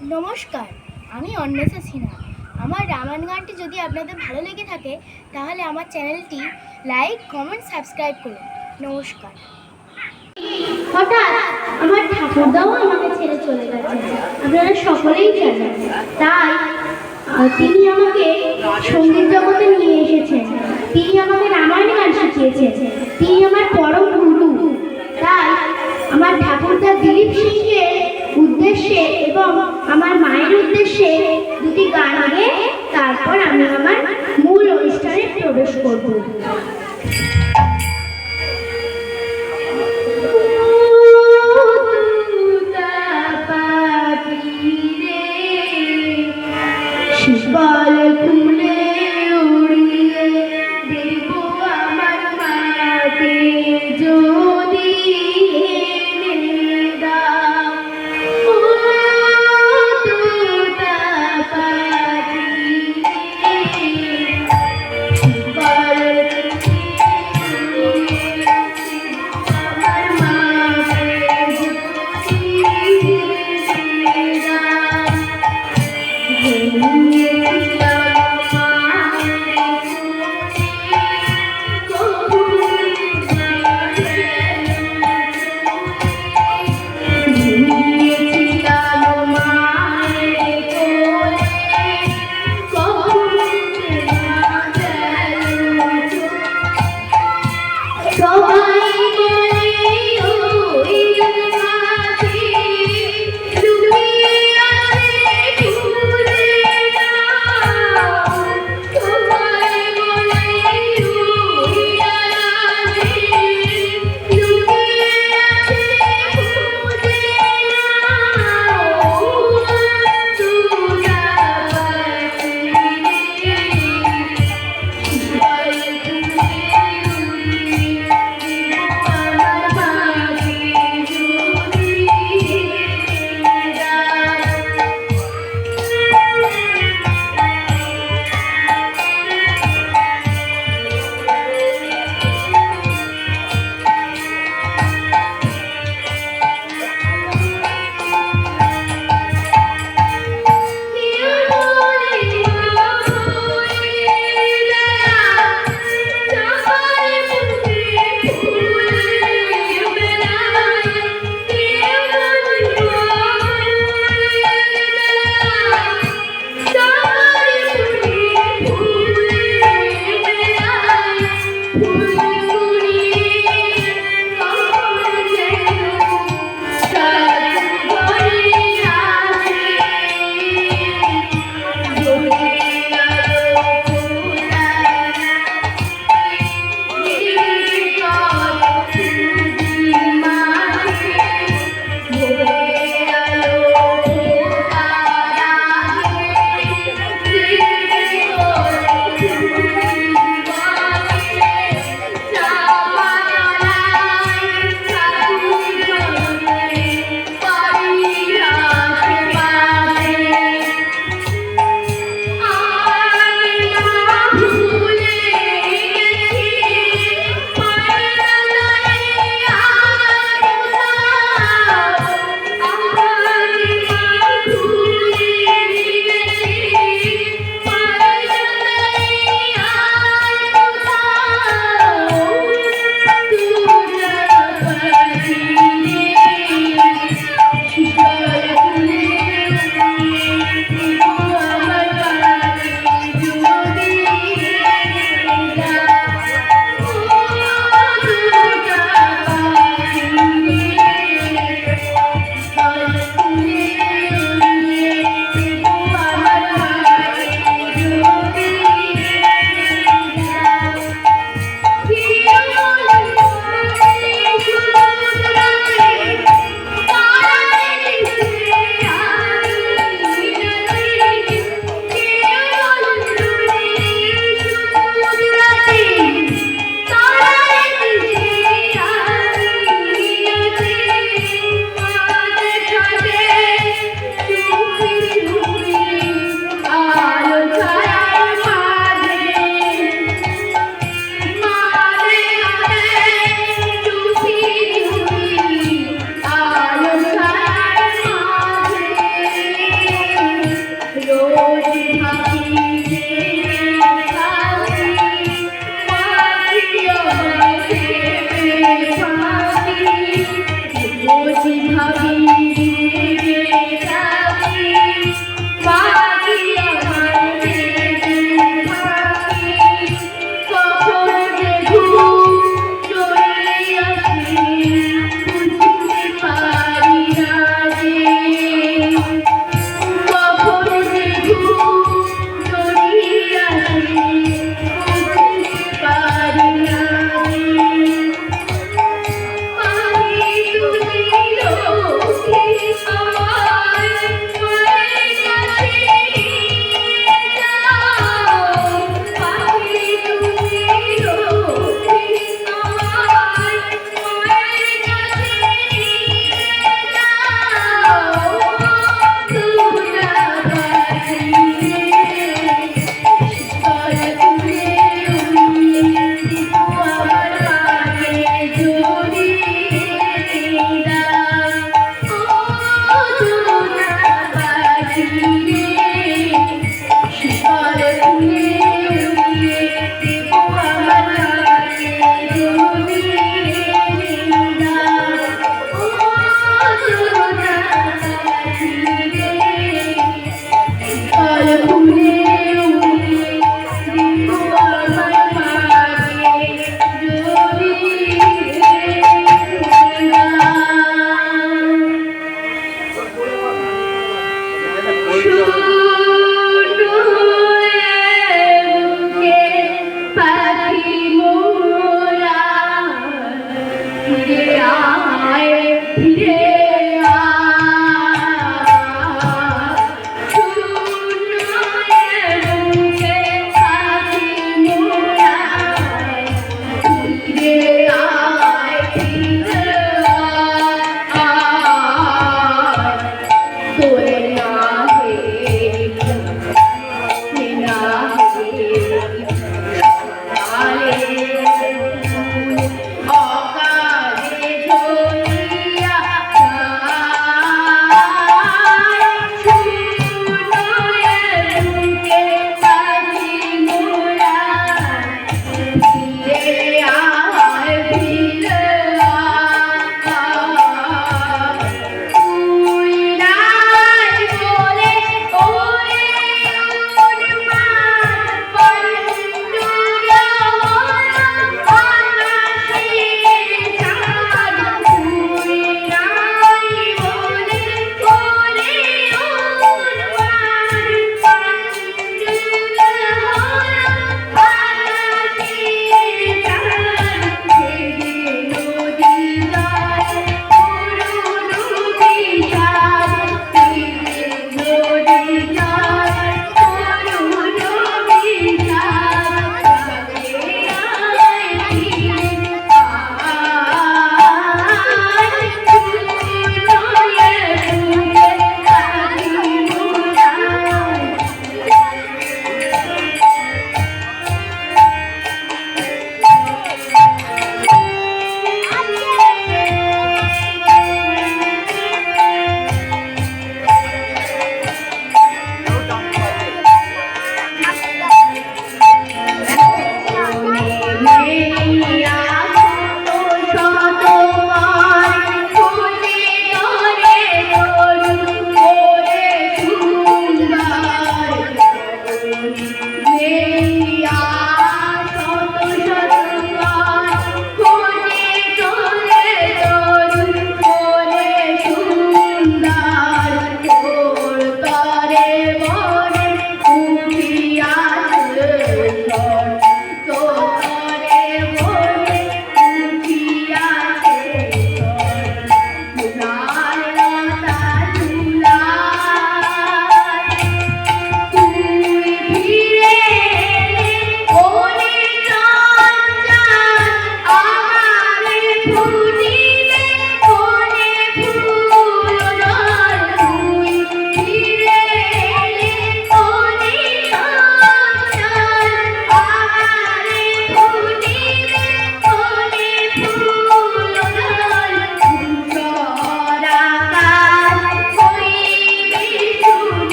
নমস্কার, আমি অন্বেষা সিনহা। আমার রামায়ণ গানটি যদি আপনাদের ভালো লেগে থাকে, তাহলে আমার চ্যানেলটি লাইক, কমেন্ট, সাবস্ক্রাইব করুন। নমস্কার। হঠাৎ আমার ঠাকুরদাও আমাকে ছেড়ে চলে গেছে। আপনারা সকলেই জানেন। তাই তিনি আমাকে সংগীত জগতে নিয়ে এসেছেন। তিনি আমাকে রামায়ণ গান শিখিয়েছেন। তিনি আমার পরম গুরু। তাই, আমার ঠাকুরদা দিলীপ সিংয়ের উদ্দেশ্যে এবং আমার মায়ের উদ্দেশ্যে দুটি গান গেয়ে তারপর আমি আমার মূল অনুষ্ঠানে প্রবেশ করব।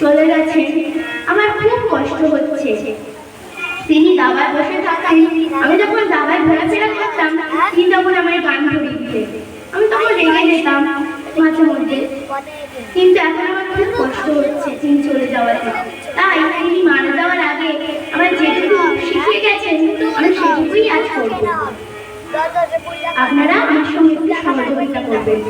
চলে গেছে। আমার খুব কষ্ট হচ্ছে। তিনি দাবায় বসে থাকতেন। আমি যখন দাবায় ঘোরাফেরা করতাম, তিনি তখন আমার গান দিতেন। আমি তখন রেগে যেতাম মাঝে মধ্যে। কিন্তু এখন আমার খুব কষ্ট হচ্ছে তিনি চলে যাওয়াতে। তাই তিনি মারা যাওয়ার আগে আমার যেটুকু শিখিয়ে গেছেন, আমি সেটুকুই আজ করব। আপনারা আমার সঙ্গে একটু সহযোগিতা করবেন।